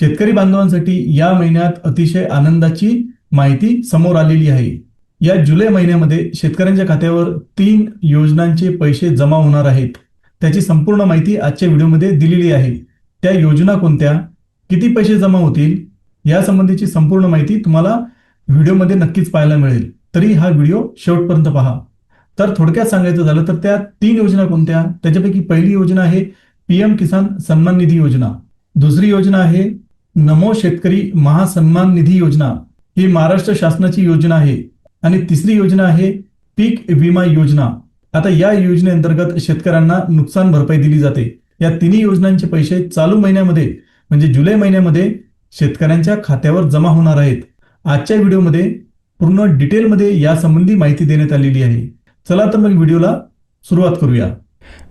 शेतकरी बांधवांसाठी या महिन्यात अतिशय आनंदाची माहिती समोर आलेली आहे. या जुलै महिन्यामध्ये शेतकऱ्यांच्या खात्यावर तीन योजनांचे पैसे जमा होणार आहेत. त्याची संपूर्ण माहिती आजच्या व्हिडिओमध्ये दिलेली आहे. त्या योजना कोणत्या? किती पैसे जमा होतील? यासंबंधीची संपूर्ण माहिती तुम्हाला व्हिडिओमध्ये नक्कीच पाहायला मिळेल. तरी हा व्हिडिओ शेवटपर्यंत पहा. तर थोडक्यात सांगायचं झालं तर त्या तीन योजना कोणत्या? त्याच्यापैकी पहिली योजना आहे पीएम किसान सन्मान निधी योजना. दुसरी योजना आहे नमो शेतकरी महासन्मान निधी योजना ही महाराष्ट्र शासनाची योजना आहे. आणि तिसरी योजना आहे पीक विमा योजना. आता या योजनेअंतर्गत शेतकऱ्यांना नुकसान भरपाई दिली जाते. या तिन्ही योजनांचे पैसे चालू महिन्यामध्ये म्हणजे जुलै महिन्यामध्ये शेतकऱ्यांच्या खात्यावर जमा होणार आहेत. आजच्या व्हिडिओमध्ये पूर्ण डिटेलमध्ये यासंबंधी माहिती देण्यात आलेली आहे. चला तर मग व्हिडिओला सुरुवात करूया.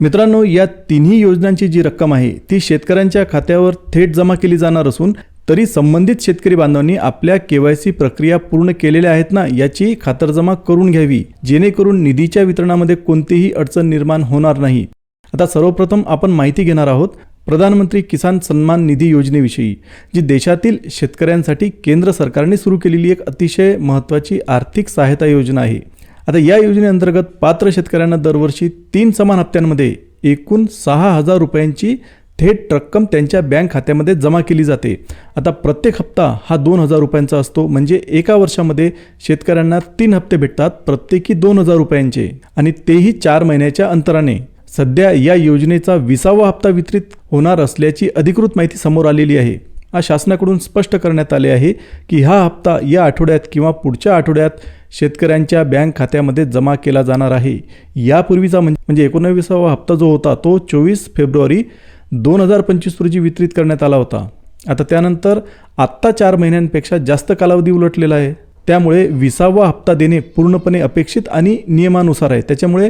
मित्रांनो या तिन्ही योजनांची जी रक्कम आहे ती शेतकऱ्यांच्या खात्यावर थेट जमा केली जाणार असून तरी संबंधित शेतकरी बांधवांनी आपल्या केवायसी प्रक्रिया पूर्ण केलेल्या आहेत ना याची खातरजमा करून घ्यावी जेणेकरून निधीच्या वितरणामध्ये कोणतीही अडचण निर्माण होणार नाही. आता सर्वप्रथम आपण माहिती घेणार आहोत प्रधानमंत्री किसान सन्मान निधी योजनेविषयी जी देशातील शेतकऱ्यांसाठी केंद्र सरकारने सुरू केलेली एक अतिशय महत्त्वाची आर्थिक सहायता योजना आहे. आता या योजनेअंतर्गत पात्र शेतकऱ्यांना दरवर्षी तीन समान हप्त्यांमध्ये एकूण सहा हजार रुपयांची थेट रक्कम त्यांच्या बँक खात्यामध्ये जमा केली जाते. आता प्रत्येक हप्ता हा दोन हजार रुपयांचा असतो. म्हणजे एका वर्षामध्ये शेतकऱ्यांना तीन हप्ते भेटतात प्रत्येकी दोन हजार रुपयांचे. आणि तेही चार महिन्याच्या अंतराने. सध्या या योजनेचा विसावा हप्ता वितरित होणार असल्याची अधिकृत माहिती समोर आलेली आहे. आज शासनाकडून स्पष्ट करण्यात आले आहे की हा हप्ता या आठवड्यात किंवा पुढच्या आठवड्यात शेतकऱ्यांच्या बँक खात्यामध्ये जमा केला जाणार आहे. यापूर्वीचा म्हणजे एकोणविसावा हप्ता जो होता तो चोवीस फेब्रुवारी दोन हजार पंचवीस रोजी वितरित करण्यात आला होता. आता त्यानंतर आत्ता चार महिन्यांपेक्षा जास्त कालावधी उलटलेला आहे. त्यामुळे विसावा हप्ता देणे पूर्णपणे अपेक्षित आणि नियमानुसार आहे. त्याच्यामुळे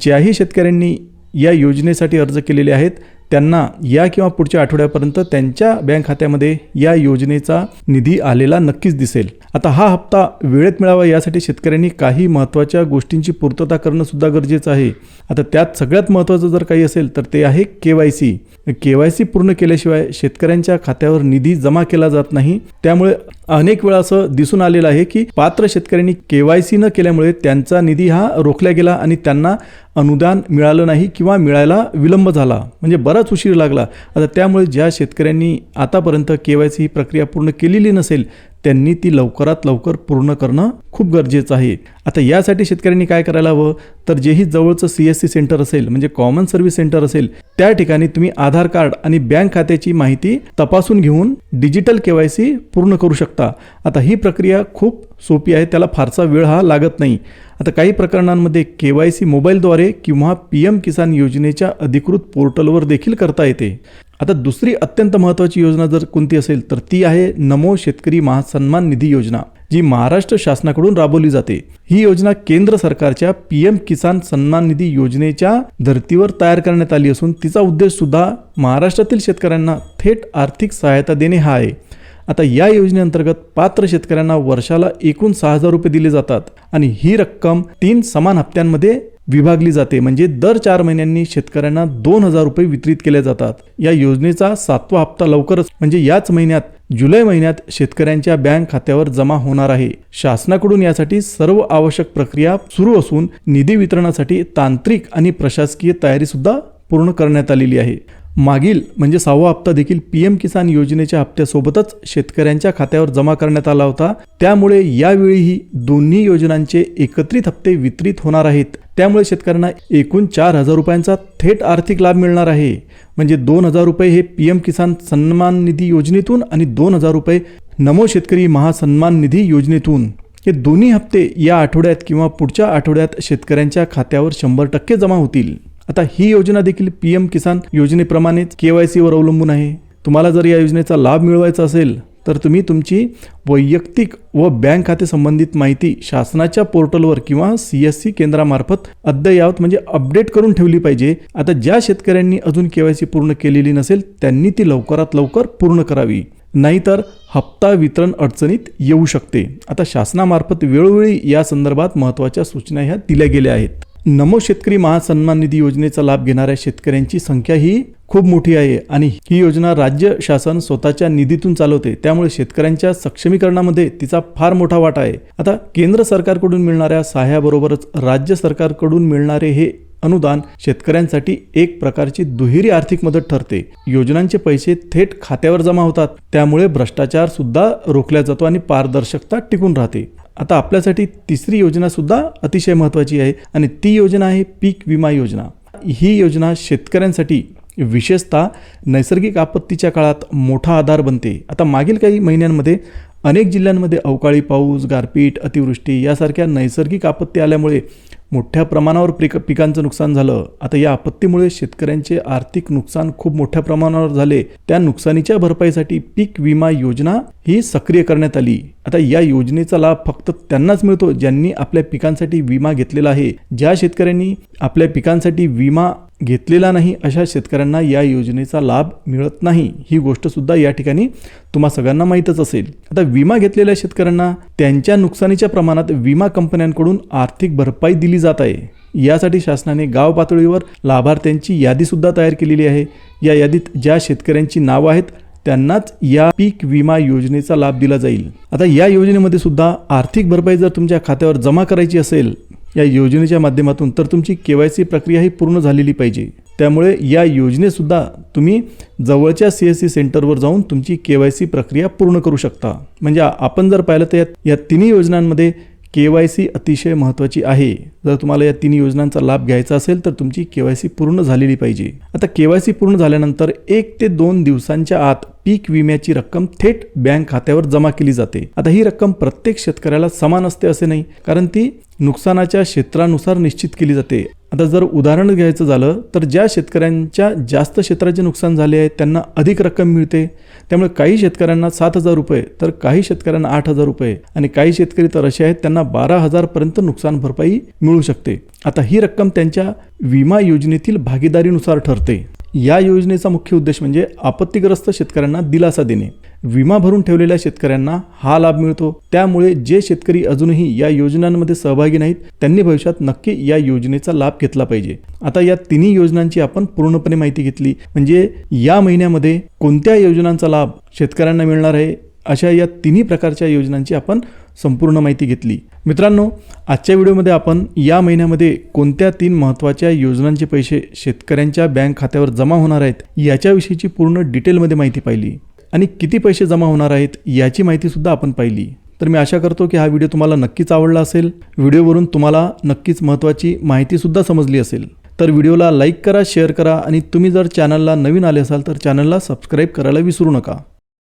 ज्याही शेतकऱ्यांनी या योजनेसाठी अर्ज केलेले आहेत त्यांना या किंवा पुढच्या आठवड्यापर्यंत त्यांच्या बँक खात्यामध्ये या योजनेचा निधी आलेला नक्कीच दिसेल. आता हा हप्ता वेळेत मिळावा यासाठी शेतकऱ्यांनी काही महत्त्वाच्या गोष्टींची पूर्तता करणं सुद्धा गरजेचं आहे. आता त्यात सगळ्यात महत्त्वाचं जर काही असेल तर ते आहे K Y C. K Y C पूर्ण केल्याशिवाय शेतकऱ्यांच्या खात्यावर निधी जमा केला जात नाही. त्यामुळे अनेक वेळा असं दिसून आलेलं आहे की पात्र शेतकऱ्यांनी के वाय सी न केल्यामुळे त्यांचा निधी हा रोखला गेला आणि त्यांना अनुदान मिळालं नाही किंवा मिळायला विलंब झाला म्हणजे बराच उशीर लागला. आता त्यामुळे ज्या शेतकऱ्यांनी आतापर्यंत के वाय सी ही प्रक्रिया पूर्ण केलेली नसेल त्यांनी ती लवकरात लवकर पूर्ण करणं खूप गरजेचं आहे. आता यासाठी शेतकऱ्यांनी काय करायला हवं? तर जेही जवळचं सी एस सी सेंटर असेल म्हणजे कॉमन सर्व्हिस सेंटर असेल त्या ठिकाणी तुम्ही आधार कार्ड आणि बँक खात्याची माहिती तपासून घेऊन डिजिटल के वाय सी पूर्ण करू शकता. आता ही प्रक्रिया खूप सोपी आहे त्याला फारसा वेळ हा लागत नाही. आता काही प्रकरणांमध्ये के वाय सी मोबाईलद्वारे किंवा पी एम किसान योजनेच्या अधिकृत पोर्टलवर देखील करता येते. आता दुसरी अत्यंत महत्त्वाची योजना जर कोणती असेल तर ती आहे नमो शेतकरी महासन्मान निधी योजना जी महाराष्ट्र शासनाकडून राबवली जाते. ही योजना केंद्र सरकारच्या पी एम किसान सन्मान निधी योजनेच्या धर्तीवर तयार करण्यात आली असून तिचा उद्देश सुद्धा महाराष्ट्रातील शेतकऱ्यांना थेट आर्थिक सहायता देणे हा आहे. आता या योजनेअंतर्गत पात्र शेतकऱ्यांना वर्षाला एकूण सहा हजार रुपये दिले जातात आणि ही रक्कम तीन समान हप्त्यांमध्ये विभागली जाते. म्हणजे दर चार महिन्यांनी शेतकऱ्यांना दोन हजार रुपये वितरित केले जातात. या योजनेचा सातवा हप्ता लवकरच म्हणजे याच महिन्यात जुलै महिन्यात शेतकऱ्यांच्या बँक खात्यावर जमा होणार आहे. शासनाकडून यासाठी सर्व आवश्यक प्रक्रिया सुरू असून निधी वितरणासाठी तांत्रिक आणि प्रशासकीय तयारी सुद्धा पूर्ण करण्यात आलेली आहे. मागील म्हणजे सहावा हप्ता देखील पी एम किसान योजनेच्या हप्त्यासोबतच शेतकऱ्यांच्या खात्यावर जमा करण्यात आला होता. त्यामुळे यावेळीही दोन्ही योजनांचे एकत्रित हप्ते वितरित होणार आहेत. त्यामुळे शेतकऱ्यांना एकूण चार हजार रुपयांचा थेट आर्थिक लाभ मिळणार आहे. म्हणजे दोन हजार रुपये हे पी एम किसान सन्मान निधी योजनेतून आणि दोन हजार रुपये नमो शेतकरी महासन्मान निधी योजनेतून. हे दोन्ही हप्ते या आठवड्यात किंवा पुढच्या आठवड्यात शेतकऱ्यांच्या खात्यावर शंभर टक्के जमा होतील. आता ही योजना देखील पी एम किसान योजनेप्रमाणेच केवायसीवर अवलंबून आहे. तुम्हाला जर या योजनेचा लाभ मिळवायचा असेल तर तुम्ही तुमची वैयक्तिक व बँक खाते संबंधित माहिती शासनाच्या पोर्टलवर किंवा सी एस सी केंद्रामार्फत अद्ययावत म्हणजे अपडेट करून ठेवली पाहिजे. आता ज्या शेतकऱ्यांनी अजून केवायसी पूर्ण केलेली नसेल त्यांनी ती लवकरात लवकर पूर्ण करावी. नाहीतर हप्ता वितरण अडचणीत येऊ शकते. आता शासनामार्फत वेळोवेळी या संदर्भात महत्त्वाच्या सूचना ह्या दिल्या गेल्या आहेत. नमो शेतकरी महासन्मान निधी योजनेचा लाभ घेणाऱ्या शेतकऱ्यांची संख्या ही खूप मोठी आहे आणि ही योजना राज्य शासन स्वतःच्या निधीतून चालवते. त्यामुळे शेतकऱ्यांच्या सक्षमीकरणामध्ये तिचा फार मोठा वाटा आहे. आता केंद्र सरकारकडून मिळणाऱ्या सहाय्याबरोबरच राज्य सरकारकडून मिळणारे हे अनुदान शेतकऱ्यांसाठी एक प्रकारची दुहेरी आर्थिक मदत ठरते. योजनांचे पैसे थेट खात्यावर जमा होतात. त्यामुळे भ्रष्टाचार सुद्धा रोखला जातो आणि पारदर्शकता टिकून राहते. आता आपल्यासाठी तिसरी योजना सुद्धा अतिशय महत्त्वाची आहे आणि ती योजना आहे पीक विमा योजना. ही योजना शेतकऱ्यांसाठी विशेषतः नैसर्गिक आपत्तीच्या काळात मोठा आधार बनते. आता मागील काही महिन्यांमध्ये अनेक जिल्ह्यांमध्ये अवकाळी पाऊस गारपीट अतिवृष्टी यासारख्या नैसर्गिक आपत्ती आल्यामुळे मोठ्या प्रमाणावर पिक पिकांचं नुकसान झालं. आता या आपत्तीमुळे शेतकऱ्यांचे आर्थिक नुकसान खूप मोठ्या प्रमाणावर झाले. त्या नुकसानीच्या भरपाईसाठी पीक विमा योजना ही सक्रिय करण्यात आली. आता या योजनेचा लाभ फक्त त्यांनाच मिळतो ज्यांनी आपल्या पिकांसाठी विमा घेतलेला आहे. ज्या शेतकऱ्यांनी आपल्या पिकांसाठी विमा घेतलेला नाही अशा शेतकऱ्यांना या योजनेचा लाभ मिळत नाही. ही गोष्ट सुद्धा या ठिकाणी तुम्हा सगळ्यांना माहीतच असेल. आता विमा घेतलेल्या शेतकऱ्यांना त्यांच्या नुकसानीच्या प्रमाणात विमा कंपन्यांकडून आर्थिक भरपाई दिली जात आहे. यासाठी शासनाने गाव पातळीवर लाभार्थ्यांची यादीसुद्धा तयार केलेली आहे. या यादीत ज्या शेतकऱ्यांची नावं आहेत त्यांनाच या पीक विमा योजनेचा लाभ दिला जाईल. आता या योजनेमध्ये सुद्धा आर्थिक भरपाई जर तुमच्या खात्यावर जमा करायची असेल या योजनेच्या माध्यमातून तर तुमची के वाय सी प्रक्रिया ही पूर्ण झालेली पाहिजे. त्यामुळे या योजनेसुद्धा तुम्ही जवळच्या सी एस सी सेंटरवर जाऊन तुमची के वाय सी प्रक्रिया पूर्ण करू शकता. म्हणजे आपण जर पाहिलं तर या- या तिन्ही योजनांमध्ये के वाय सी अतिशय महत्त्वाची आहे. जर तुम्हाला या तीन योजनांचा लाभ घ्यायचा असेल तर तुमची के वाय सी पूर्ण झालेली पाहिजे. आता के वाय सी पूर्ण झाल्यानंतर एक ते दोन दिवसांच्या आत पीक विम्याची रक्कम थेट बँक खात्यावर जमा केली जाते. आता ही रक्कम प्रत्येक शेतकऱ्याला समान असते असे नाही कारण ती नुकसानाच्या क्षेत्रानुसार निश्चित केली जाते. आता जर उदाहरण घ्यायचं झालं तर ज्या शेतकऱ्यांच्या जास्त क्षेत्राचे नुकसान झाले आहे त्यांना अधिक रक्कम मिळते. त्यामुळे काही शेतकऱ्यांना सात हजार रुपये तर काही शेतकऱ्यांना आठ हजार रुपये आणि काही शेतकरी तर असे आहेत त्यांना बारा हजारपर्यंत नुकसान भरपाई मिळू शकते. आता ही रक्कम त्यांच्या विमा योजनेतील भागीदारीनुसार ठरते. या योजनेचा मुख्य उद्देश म्हणजे आपत्तीग्रस्त शेतकऱ्यांना दिलासा देणे. विमा भरून ठेवलेल्या शेतकऱ्यांना हा लाभ मिळतो. त्यामुळे जे शेतकरी अजूनही या योजनांमध्ये सहभागी नाहीत त्यांनी भविष्यात नक्की या योजनेचा लाभ घेतला पाहिजे. आता या तिन्ही योजनांची आपण पूर्णपणे माहिती घेतली. म्हणजे या महिन्यामध्ये कोणत्या योजनांचा लाभ शेतकऱ्यांना मिळणार आहे? अशा या तिन्ही प्रकारच्या योजनांची आपण संपूर्ण माहिती घेतली. मित्रांनो आजच्या व्हिडिओमध्ये आपण या महिन्यामध्ये कोणत्या तीन महत्त्वाच्या योजनांचे पैसे शेतकऱ्यांच्या बँक खात्यावर जमा होणार आहेत याच्याविषयीची पूर्ण डिटेलमध्ये माहिती पाहिली आणि किती पैसे जमा होणार आहेत याची माहितीसुद्धा आपण पाहिली. तर मी आशा करतो की हा व्हिडिओ तुम्हाला नक्कीच आवडला असेल. व्हिडिओवरून तुम्हाला नक्कीच महत्त्वाची माहितीसुद्धा समजली असेल. तर व्हिडिओला लाईक करा शेअर करा आणि तुम्ही जर चॅनलला नवीन आले असाल तर चॅनलला सबस्क्राईब करायला विसरू नका.